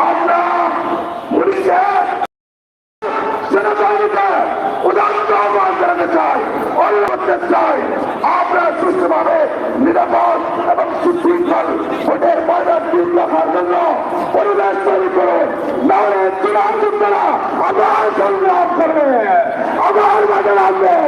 আমরা পুলিশের সেনাবাহিনীকে উদান্ত আহ্বান জানাতে চাই অনুরোধ চাই আমরা সুস্থভাবে নিরাপদ এবং সুশৃঙ্খল ভোটের ময়দান দিন রাখার জন্য পরিবেশ তৈরি করুন নাহলে চূড়ান্ত দ্বারা আবার সংগ্রাম করবে আবার মাঝে লাগবে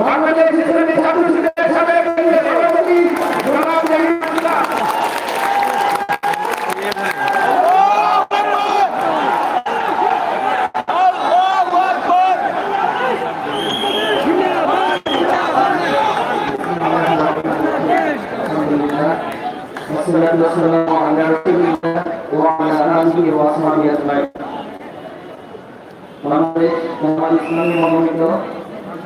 বাংলাদেশ ইসলামী ছাত্রশিবিরের সাবেক কেন্দ্রীয় সভাপতি জনাব তাহিদুল ইসলাম والصلاة والسلام على رسول الله وعلى آله وأصحابه أجمعين বাংলাদেশ জামাত ইসলামী মনোনীত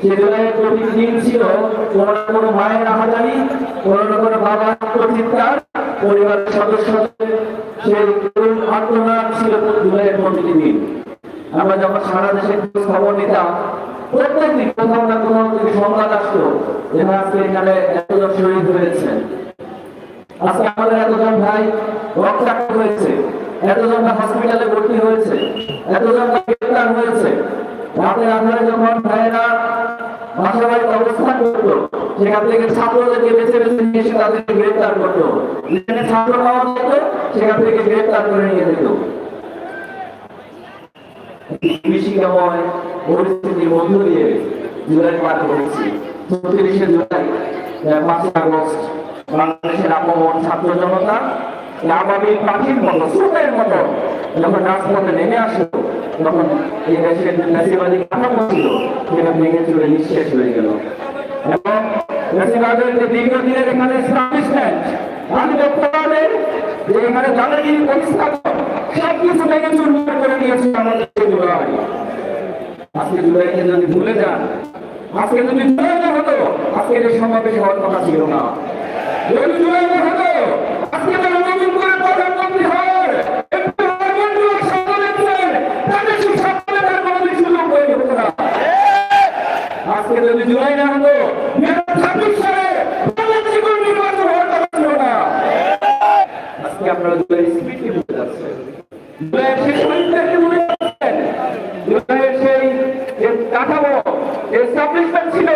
সে জুলাইয়ের প্রতিদিন ছিল কোনো না কোনো মায়ের আহাজারি কোনো না কোনো বাবার আত্মচিৎকার পরিবারের সদস্যদের সেই করুণ আত্মনাদ ছিল জুলাইয়ের প্রতিদিন আমরা যখন সারা দেশে খবর নিতাম, প্রত্যেকদিন কোথাও না কোথাও থেকে সংবাদ আসতো, যে আজকে আমাদের এতজন ভাই রক্তাক্ত হয়েছে, এতজন হসপিটালে হয়েছে, এতজন হয়েছে। রাতের আধারে যখন ভাইয়েরা অবস্থান করতো। সেখান থেকে ছাত্রদেরকে বেছে বেছে নিয়ে এসে তাদেরকে গ্রেপ্তার করতো। যেখানে ছাত্র পাওয়া যেত, সেখান থেকে গ্রেপ্তার করে নিয়ে যেত। মধ্য দিয়ে জুলাই পার করেছি। চৌত্রিশে জুলাই পাঁচই আগস্ট, বাংলাদেশের আপমন ছাত্র জনতা এই পাখির মতো, স্রোতের মতো, যখন রাজপথে নেমে আসলো তখন এই যে চলে নিঃশেষ হয়ে গেল। এবং যে এখানে এস্টাবলিশমেন্ট আধিপত্যবাদের যে এখানে দাদাগিরি পরিস্থাপন সব কিছু করে দিয়েছে আমাদের জুলাই। আজকে জুলাইকে যদি ভুলে যান, আজকে যদি জুলাই হতো, আজকে এই সমাবেশ হওয়ার কথা ছিল না। যদি হতো, আজকে তারা করে প্রধানমন্ত্রী হয় একটু নর্মাল স্বপ্ন দেখছেন তাদের সেই স্বপ্নে তার কোনোদিন সুযোগ হয়ে হতো না জুলাই না আজকে আপনারা জুলাই স্মৃতি ভুলে যাচ্ছেন শহীদদেরকে মনে করছেন জুলাইয়ের সেই যে কাঠামো যে এস্টাবলিশমেন্ট ছিল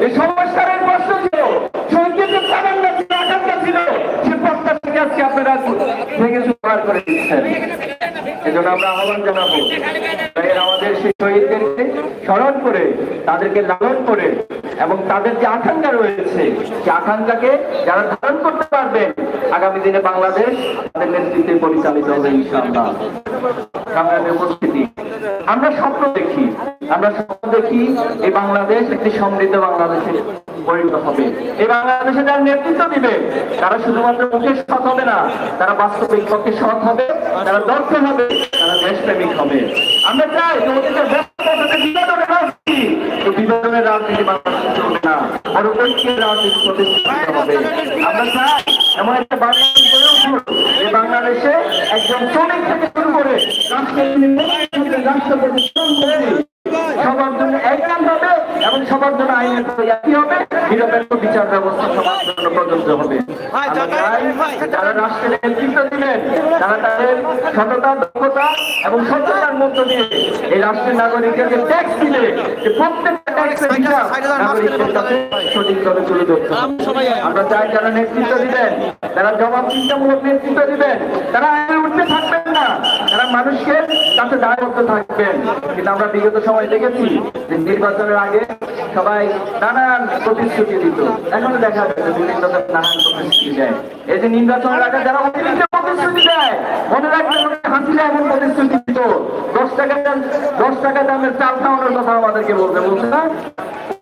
যে সংস্কারের প্রশ্ন ছিল শহীদদের যে প্রাধান্য ছিল আকাঙ্ক্ষা ছিল সে প্রত্যাশাকে আজকে আপনারা ভেঙে চুরমার করে দিচ্ছেন এজন্য আমরা আহ্বান জানাব তাই আমাদের সেই শহীদদেরকে স্মরণ করে, তাদেরকে লালন করে এবং তাদের যে আকাঙ্ক্ষা রয়েছে, সেই আকাঙ্ক্ষাকে যারা ধারণ করতে পারবেন, আগামী দিনে বাংলাদেশ তাদের নেতৃত্বে পরিচালিত হবে, ইনশাআল্লাহ। উপস্থিতি। আমরা স্বপ্ন দেখি, আমরা স্বপ্ন দেখি এই বাংলাদেশ একটি সমৃদ্ধ বাংলাদেশে পরিণত হবে। এই বাংলাদেশে যারা নেতৃত্ব দিবে, তারা শুধুমাত্র মুখে সৎ হবে না, তারা বাস্তবিক পক্ষে সৎ হবে, তারা দক্ষ হবে। এমন একটা বাংলাদেশ গড়ে উঠুক যে বাংলাদেশে একজন শ্রমিক রাষ্ট্রপতি সবার জন্য একদম হবে এবং সবার জন্য আইনের প্রতি হবে নিরপেক্ষ বিচার ব্যবস্থা সবার জন্য প্রযোজ্য হবে। যারা রাষ্ট্রের নেতৃত্ব দিবেন তারা তাদের সততা দক্ষতা এবং সততার মধ্য দিয়ে এই রাষ্ট্রের নাগরিকদেরকে ট্যাক্স দিলে যে প্রত্যেকটা ট্যাক্সের নাগরিকদের কাছে সঠিকভাবে তুলে ধরতে আমরা চাই যারা নেতৃত্ব দিবেন যারা জবাবদিহিতামূলক নেতৃত্ব দিবেন তারা আইনের উঠতে থাকবেন। তারা মানুষকে কাছে দায়বদ্ধ থাকবেন কিন্তু আমরা বিগত সময় দেখেছি যে নির্বাচনের আগে সবাই নানান প্রতিশ্রুতি দিত। এখনও দেখা যাচ্ছে ধরনের নানান প্রতিশ্রুতি দেয়। এই যে নির্বাচনের আগে যারা অতিরিক্ত প্রতিশ্রুতি দেয়, মনে রাখবেন হাসিনা এমন প্রতিশ্রুতি দিত। দশ টাকা দশ টাকা দামের চাল খাওয়ানোর কথা আমাদেরকে বলতে বলছে না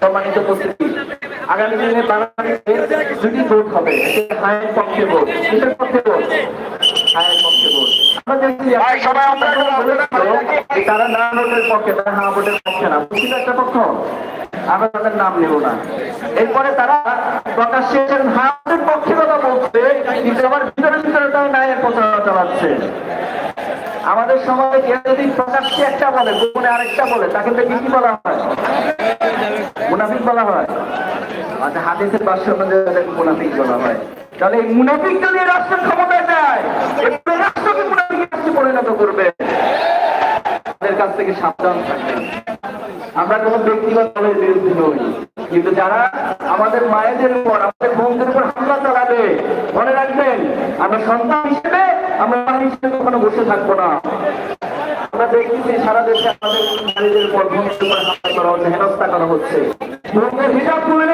সম্মানিত উপস্থিতি। আগামী দিনে বাংলাদেশে দুটি ভোট হবে একটি হায়ের পক্ষে ভোট কিসের পক্ষে ভোট? হায়ের পক্ষে ভোট। তারা না ভোটের পক্ষে তারা ভোটের পক্ষে না। বুঝছিল একটা পক্ষ আমরা তাদের নাম নেব না। এরপরে তারা প্রকাশ্যে পক্ষে কথা বলছে কিন্তু আবার ভিতরে ভিতরে তারা ন্যায়ের প্রচারণা চালাচ্ছে। আমাদের সমাজে কেউ যদি প্রকাশ্যে একটা বলে, গোপনে আরেকটা বলে, তাকে তো কি বলা হয়। মুনাফিক বলা হয়। আচ্ছা হাদিসের ভাষ্য অনুযায়ী মুনাফিক বলা হয়। তাহলে এই মুনাফিক যদি রাষ্ট্রের ক্ষমতায় যায় রাষ্ট্রকে মুনাফিক রাষ্ট্রে পরিণত করবে। তাদের কাছ থেকে সাবধান থাকবেন আমরা কোন ব্যক্তিগত বিরুদ্ধে নই। কিন্তু যারা আমাদের মায়েদের উপর, আমাদের বোনদের উপর হামলা চালাবে, মনে রাখবেন, আমরা সন্তান নারী হিসেবে কখনো বসে থাকব না। আমরা দেখতেছি সারা দেশে আমাদের নারীদের উপর করা হচ্ছে, হেনস্থা করা হচ্ছে। হিসাব তুলে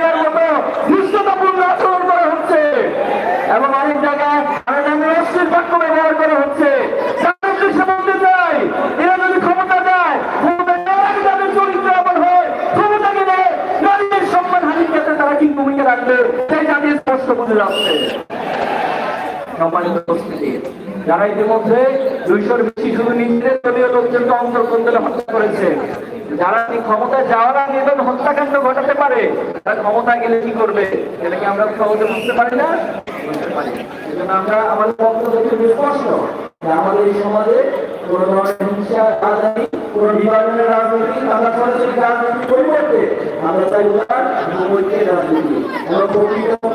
রাখবে সেই জাতীয় স্পষ্ট বোঝা যাচ্ছে। সম্মানিত উপস্থিতি। যারা ইতিমধ্যে দুইশোর বেশি শুধু নিজেদের দলীয় লোকজনকে অন্তর্গত দলে হত্যা করেছে, যারা এই ক্ষমতায় যাওয়ার আগে এভাবে হত্যাকাণ্ড ঘটাতে পারে, তারা ক্ষমতায় গেলে কি করবে? এটা কি আমরা সহজে বুঝতে পারি না? আমরা আমাদের বক্তব্য স্পষ্ট আমাদের এই সমাজে কোন ধরনের হিংসা, রাজনীতি রাজনীতি আমরা সরাসরি রাজনীতির পরিবর্তে আমরা চাই রাজনীতি। প্রকৃতপক্ষে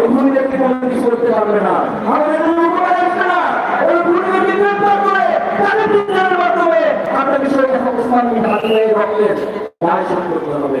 এই ব্যক্তি কোনো কিছু করতে পারবে না। আমাদের কোনো উপায় আসবে না। ওই খুনিদেরকে গ্রেফতার করে দায় শোধ করতে হবে।